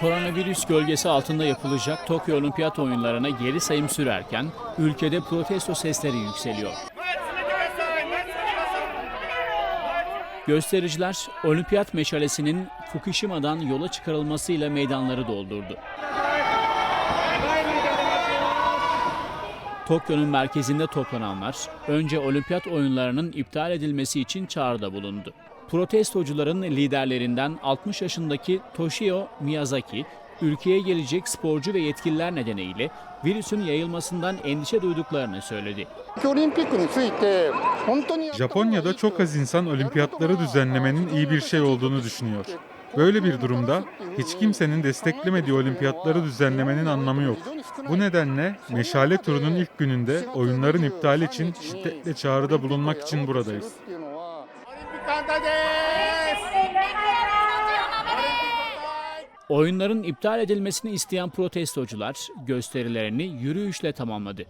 Koronavirüs gölgesi altında yapılacak Tokyo Olimpiyat oyunlarına geri sayım sürerken ülkede protesto sesleri yükseliyor. Göstericiler olimpiyat meşalesinin Fukushima'dan yola çıkarılmasıyla meydanları doldurdu. Tokyo'nun merkezinde toplananlar önce olimpiyat oyunlarının iptal edilmesi için çağrıda bulundu. Protestocuların liderlerinden 60 yaşındaki Toshio Miyazaki, ülkeye gelecek sporcu ve yetkililer nedeniyle virüsün yayılmasından endişe duyduklarını söyledi. Japonya'da çok az insan olimpiyatları düzenlemenin iyi bir şey olduğunu düşünüyor. Böyle bir durumda hiç kimsenin desteklemediği olimpiyatları düzenlemenin anlamı yok. Bu nedenle meşale turunun ilk gününde oyunların iptali için şiddetle çağrıda bulunmak için buradayız. Oyunların iptal edilmesini isteyen protestocular gösterilerini yürüyüşle tamamladı.